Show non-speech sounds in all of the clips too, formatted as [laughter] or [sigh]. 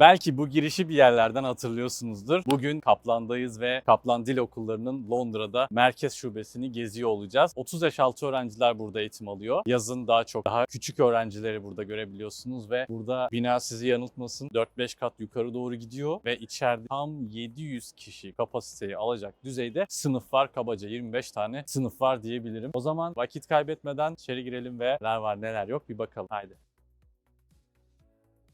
Belki bu girişi bir yerlerden hatırlıyorsunuzdur. Bugün Kaplan'dayız ve Kaplan Dil Okulları'nın Londra'da merkez şubesini geziyor olacağız. 30 yaş altı öğrenciler burada eğitim alıyor. Yazın daha çok daha küçük öğrencileri burada görebiliyorsunuz ve burada bina sizi yanıltmasın 4-5 kat yukarı doğru gidiyor ve içeride tam 700 kişi kapasiteyi alacak düzeyde sınıf var. Kabaca 25 tane sınıf var diyebilirim. O zaman vakit kaybetmeden içeri girelim ve neler var neler yok bir bakalım. Haydi.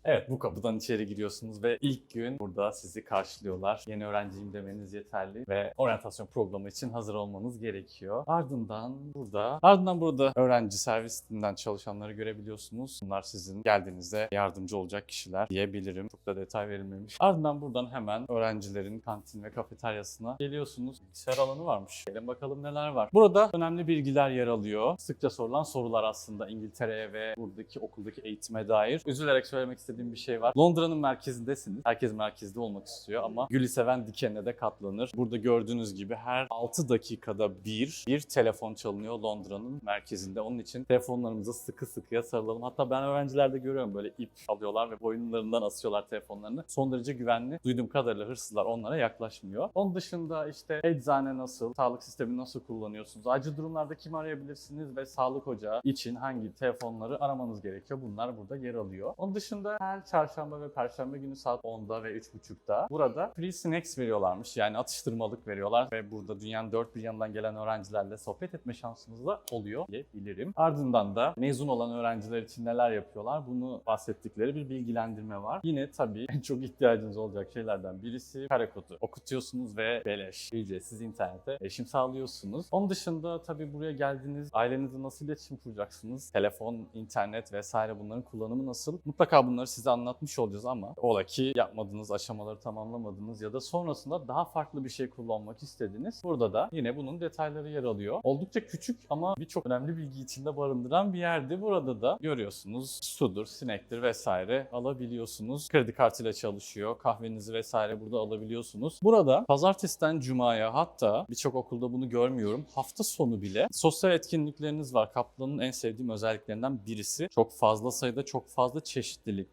Evet bu kapıdan içeri giriyorsunuz ve ilk gün burada sizi karşılıyorlar. Yeni öğrenciyim demeniz yeterli ve oryantasyon programı için hazır olmanız gerekiyor. Ardından burada, ardından burada öğrenci servisinden çalışanları görebiliyorsunuz. Bunlar sizin geldiğinizde yardımcı olacak kişiler diyebilirim. Çok da detay verilmemiş. Ardından buradan hemen öğrencilerin kantin ve kafeteryasına geliyorsunuz. Bilgisayar alanı varmış. Gelin bakalım neler var. Burada önemli bilgiler yer alıyor. Sıkça sorulan sorular aslında İngiltere'ye ve buradaki okuldaki eğitime dair. Üzülerek söylemek istediğim bir şey var. Londra'nın merkezindesiniz. Herkes merkezde olmak istiyor ama gülü seven dikenine de katlanır. Burada gördüğünüz gibi her 6 dakikada bir bir telefon çalınıyor Londra'nın merkezinde. Onun için telefonlarımıza sıkı sıkıya sarılalım. Hatta ben öğrencilerde görüyorum böyle ip alıyorlar ve boyunlarından asıyorlar telefonlarını. Son derece güvenli. Duyduğum kadarıyla hırsızlar onlara yaklaşmıyor. Onun dışında işte eczane nasıl, sağlık sistemi nasıl kullanıyorsunuz, acil durumlarda kimi arayabilirsiniz ve sağlık ocağı için hangi telefonları aramanız gerekiyor. Bunlar burada yer alıyor. Onun dışında her çarşamba ve perşembe günü saat 10'da ve 3.30'da burada free snacks veriyorlarmış. Yani atıştırmalık veriyorlar ve burada dünyanın dört bir yanından gelen öğrencilerle sohbet etme şansınız da oluyor diyebilirim. Ardından da mezun olan öğrenciler için neler yapıyorlar bunu bahsettikleri bir bilgilendirme var. Yine tabii en çok ihtiyacınız olacak şeylerden birisi kare kodu. Okutuyorsunuz ve beleş, ücretsiz internete erişim sağlıyorsunuz. Onun dışında tabii buraya geldiniz, ailenizle nasıl iletişim kuracaksınız? Telefon, internet vesaire bunların kullanımı nasıl? Mutlaka bunları size anlatmış olacağız ama ola ki yapmadığınız aşamaları tamamlamadınız ya da sonrasında daha farklı bir şey kullanmak istediniz. Burada da yine bunun detayları yer alıyor. Oldukça küçük ama birçok önemli bilgi içinde barındıran bir yerdi. Burada da görüyorsunuz sudur, sinektir vesaire alabiliyorsunuz. Kredi kartıyla çalışıyor. Kahvenizi vesaire burada alabiliyorsunuz. Burada pazartesiden cumaya hatta birçok okulda bunu görmüyorum. Hafta sonu bile sosyal etkinlikleriniz var. Kaplan'ın en sevdiğim özelliklerinden birisi. Çok fazla sayıda, çok fazla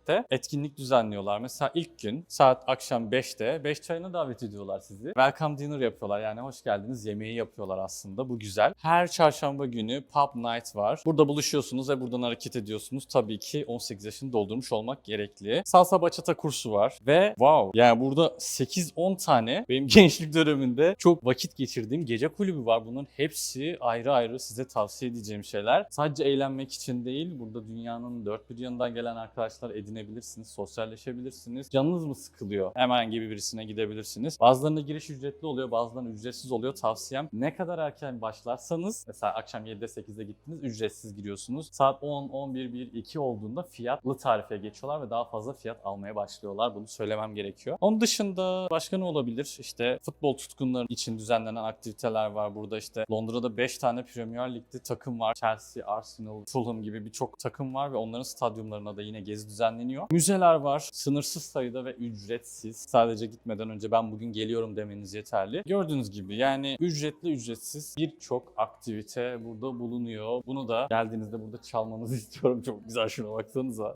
çeşitlilikte etkinlik düzenliyorlar. Mesela ilk gün saat akşam 5'te 5 çayına davet ediyorlar sizi. Welcome dinner yapıyorlar. Yani hoş geldiniz yemeği yapıyorlar aslında. Bu güzel. Her çarşamba günü pub night var. Burada buluşuyorsunuz ve buradan hareket ediyorsunuz. Tabii ki 18 yaşını doldurmuş olmak gerekli. Salsa bachata kursu var ve wow yani burada 8-10 tane benim [laughs] gençlik döneminde çok vakit geçirdiğim gece kulübü var. Bunların hepsi ayrı ayrı size tavsiye edeceğim şeyler. Sadece eğlenmek için değil, burada dünyanın dört bir yanından gelen arkadaşlar edinebilirsiniz, sosyalleşebilirsiniz. Canınız mı sıkılıyor? Hemen gibi birisine gidebilirsiniz. Bazılarında giriş ücretli oluyor, bazılarında ücretsiz oluyor. Tavsiyem ne kadar erken başlarsanız, mesela akşam 7'de 8'de gittiniz, ücretsiz giriyorsunuz. Saat 10, 11, 1, 2 olduğunda fiyatlı tarife geçiyorlar ve daha fazla fiyat almaya başlıyorlar. Bunu söylemem gerekiyor. Onun dışında başka ne olabilir? İşte futbol tutkunları için düzenlenen aktiviteler var. Burada işte Londra'da 5 tane Premier Lig'de takım var. Chelsea, Arsenal, Fulham gibi birçok takım var ve onların stadyumlarına da yine gezi düzenleniyor. Müzeler var. Sınırsız sayıda ve ücretsiz. Sadece gitmeden önce ben bugün geliyorum demeniz yeterli. Gördüğünüz gibi yani ücretli ücretsiz birçok aktivite burada bulunuyor. Bunu da geldiğinizde burada çalmanızı [laughs] istiyorum. Çok güzel şuna baksanıza.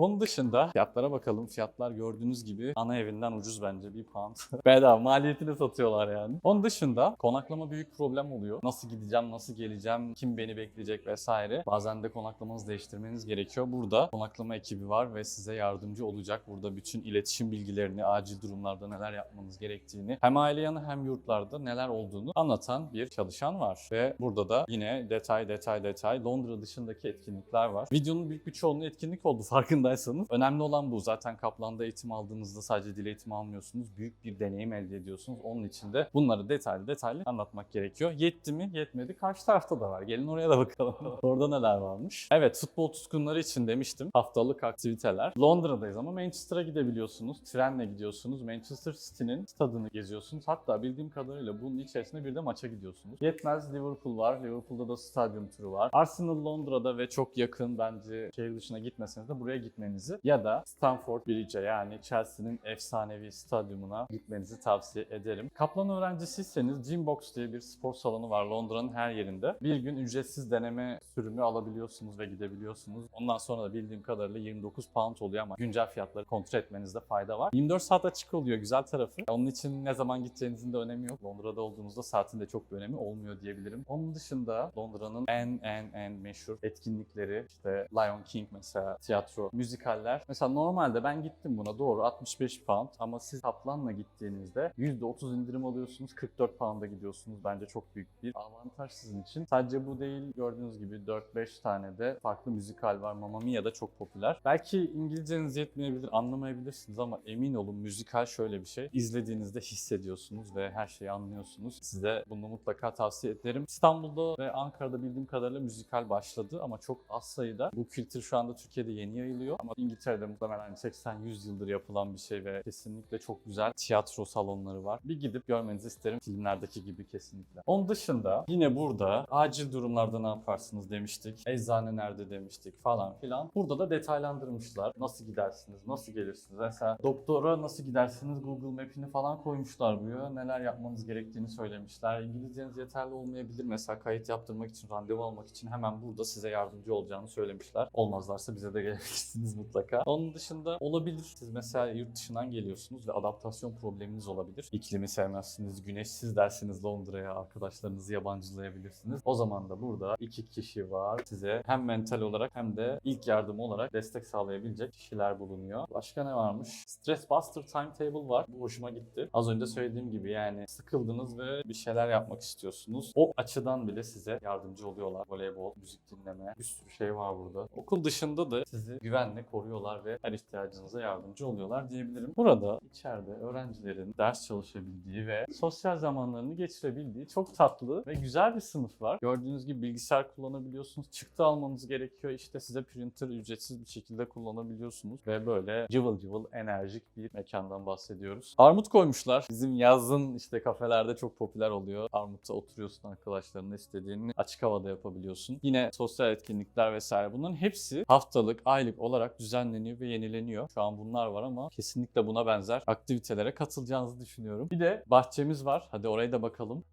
Bunun dışında fiyatlara bakalım. Fiyatlar gördüğünüz gibi ana evinden ucuz bence bir pound. [laughs] Bedava maliyetini satıyorlar yani. Onun dışında konaklama büyük problem oluyor. Nasıl gideceğim, nasıl geleceğim, kim beni bekleyecek vesaire. Bazen de konaklamanızı değiştirmeniz gerekiyor. Burada konaklama ekibi var ve size yardımcı olacak. Burada bütün iletişim bilgilerini, acil durumlarda neler yapmanız gerektiğini, hem aile yanı hem yurtlarda neler olduğunu anlatan bir çalışan var. Ve burada da yine detay detay detay Londra dışındaki etkinlikler var. Videonun büyük bir çoğunluğu etkinlik oldu [laughs] farkındaysanız. Önemli olan bu. Zaten Kaplan'da eğitim aldığınızda sadece dil eğitimi almıyorsunuz. Büyük bir deneyim elde ediyorsunuz. Onun için de bunları detaylı detaylı anlatmak gerekiyor. Yetti mi? Yetmedi. Karşı tarafta da var. Gelin oraya da bakalım. [laughs] Orada neler varmış? Evet futbol tutkunları için demiştim. Haftalık aktiviteler. Londra'dayız ama Manchester'a gidebiliyorsunuz. Trenle gidiyorsunuz. Manchester City'nin stadını geziyorsunuz. Hatta bildiğim kadarıyla bunun içerisinde bir de maça gidiyorsunuz. Yetmez Liverpool var. Liverpool'da da stadyum turu var. Arsenal Londra'da ve çok yakın bence şehir dışına gitmeseniz de buraya gitmeniz gitmenizi ya da Stamford Bridge'e yani Chelsea'nin efsanevi stadyumuna gitmenizi tavsiye ederim. Kaplan öğrencisiyseniz Gymbox diye bir spor salonu var Londra'nın her yerinde. Bir gün ücretsiz deneme sürümü alabiliyorsunuz ve gidebiliyorsunuz. Ondan sonra da bildiğim kadarıyla 29 pound oluyor ama güncel fiyatları kontrol etmenizde fayda var. 24 saat açık oluyor güzel tarafı. Onun için ne zaman gideceğinizin de önemi yok. Londra'da olduğunuzda saatin de çok bir önemi olmuyor diyebilirim. Onun dışında Londra'nın en en en meşhur etkinlikleri işte Lion King mesela tiyatro, müzikaller. Mesela normalde ben gittim buna doğru 65 pound ama siz Kaplan'la gittiğinizde %30 indirim alıyorsunuz 44 pound'a gidiyorsunuz. Bence çok büyük bir avantaj sizin için. Sadece bu değil gördüğünüz gibi 4-5 tane de farklı müzikal var. Mamma Mia da çok popüler. Belki İngilizceniz yetmeyebilir, anlamayabilirsiniz ama emin olun müzikal şöyle bir şey. İzlediğinizde hissediyorsunuz ve her şeyi anlıyorsunuz. Size bunu mutlaka tavsiye ederim. İstanbul'da ve Ankara'da bildiğim kadarıyla müzikal başladı ama çok az sayıda. Bu kültür şu anda Türkiye'de yeni yayılıyor ama İngiltere'de muhtemelen 80-100 yıldır yapılan bir şey ve kesinlikle çok güzel tiyatro salonları var. Bir gidip görmenizi isterim filmlerdeki gibi kesinlikle. Onun dışında yine burada acil durumlarda ne yaparsınız demiştik. Eczane nerede demiştik falan filan. Burada da detaylandırmışlar. Nasıl gidersiniz, nasıl gelirsiniz? Mesela doktora nasıl gidersiniz Google Map'ini falan koymuşlar buraya. Neler yapmanız gerektiğini söylemişler. İngilizceniz yeterli olmayabilir. Mesela kayıt yaptırmak için, randevu almak için hemen burada size yardımcı olacağını söylemişler. Olmazlarsa bize de gelebilirsiniz mutlaka. Onun dışında olabilir. Siz mesela yurt dışından geliyorsunuz ve adaptasyon probleminiz olabilir. İklimi sevmezsiniz, güneşsiz dersiniz Londra'ya, arkadaşlarınızı yabancılayabilirsiniz. O zaman da burada iki kişi var. Size hem mental olarak hem de ilk yardım olarak destek sağlayabilecek kişiler bulunuyor. Başka ne varmış? Stress Buster Timetable var. Bu hoşuma gitti. Az önce söylediğim gibi yani sıkıldınız ve bir şeyler yapmak istiyorsunuz. O açıdan bile size yardımcı oluyorlar. Voleybol, müzik dinleme, bir sürü şey var burada. Okul dışında da sizi güvenle koruyorlar ve her ihtiyacınıza yardımcı oluyorlar diyebilirim. Burada içeride öğrencilerin ders çalışabildiği ve sosyal zamanlarını geçirebildiği çok tatlı ve güzel bir sınıf var. Gördüğünüz gibi bilgisayar kullanabiliyorsunuz. Çıktı almanız gerekiyor. İşte size printer ücretsiz bir şekilde kullanabiliyorsunuz ve böyle cıvıl cıvıl enerjik bir mekandan bahsediyoruz. Armut koymuşlar. Bizim yazın işte kafelerde çok popüler oluyor. Armut'ta oturuyorsun arkadaşlarınla istediğini açık havada yapabiliyorsun. Yine sosyal etkinlikler vesaire bunların hepsi haftalık, aylık olarak düzenleniyor ve yenileniyor. Şu an bunlar var ama kesinlikle buna benzer aktivitelere katılacağınızı düşünüyorum. Bir de bahçemiz var. Hadi oraya da bakalım.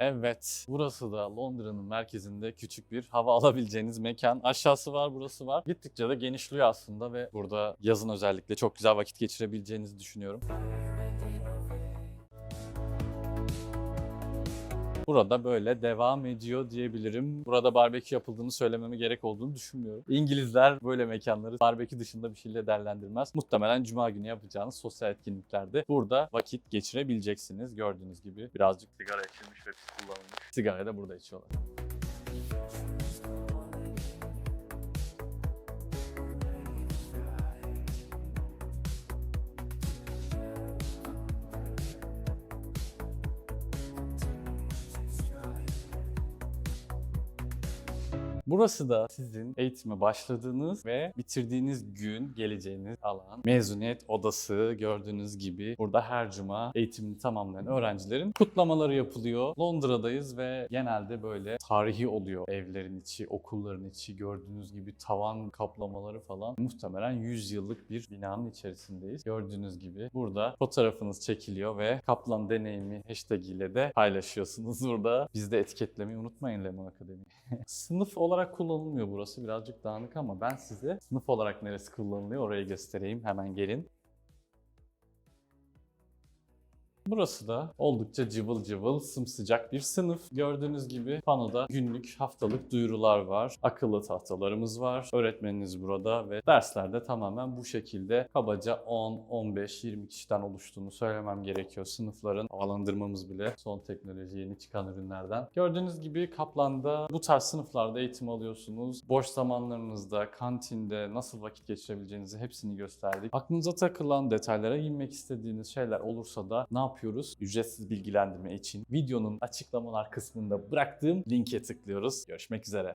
Evet, burası da Londra'nın merkezinde küçük bir hava alabileceğiniz mekan. Aşağısı var, burası var. Gittikçe de genişliyor aslında ve burada yazın özellikle çok güzel vakit geçirebileceğinizi düşünüyorum. Burada böyle devam ediyor diyebilirim. Burada barbekü yapıldığını söylememe gerek olduğunu düşünmüyorum. İngilizler böyle mekanları barbekü dışında bir şeyle değerlendirmez. Muhtemelen cuma günü yapacağınız sosyal etkinliklerde burada vakit geçirebileceksiniz. Gördüğünüz gibi birazcık sigara içilmiş ve kullanılmış. Sigarayı da burada içiyorlar. Burası da sizin eğitime başladığınız ve bitirdiğiniz gün geleceğiniz alan. Mezuniyet odası gördüğünüz gibi burada her cuma eğitimini tamamlayan öğrencilerin kutlamaları yapılıyor. Londra'dayız ve genelde böyle tarihi oluyor evlerin içi, okulların içi gördüğünüz gibi tavan kaplamaları falan. Muhtemelen 100 yıllık bir binanın içerisindeyiz. Gördüğünüz gibi burada fotoğrafınız çekiliyor ve Kaplan deneyimi hashtag ile de paylaşıyorsunuz [laughs] burada. Biz de etiketlemeyi unutmayın Lemon Akademi. [laughs] Sınıf olarak kullanılmıyor burası. Birazcık dağınık ama ben size sınıf olarak neresi kullanılıyor orayı göstereyim. Hemen gelin. Burası da oldukça cıvıl cıvıl, sımsıcak bir sınıf. Gördüğünüz gibi panoda günlük, haftalık duyurular var. Akıllı tahtalarımız var. Öğretmeniniz burada ve derslerde tamamen bu şekilde kabaca 10, 15, 20 kişiden oluştuğunu söylemem gerekiyor. Sınıfların havalandırmamız bile son teknoloji yeni çıkan ürünlerden. Gördüğünüz gibi Kaplan'da bu tarz sınıflarda eğitim alıyorsunuz. Boş zamanlarınızda, kantinde nasıl vakit geçirebileceğinizi hepsini gösterdik. Aklınıza takılan detaylara inmek istediğiniz şeyler olursa da ne yapıyoruz? Ücretsiz bilgilendirme için videonun açıklamalar kısmında bıraktığım linke tıklıyoruz. Görüşmek üzere.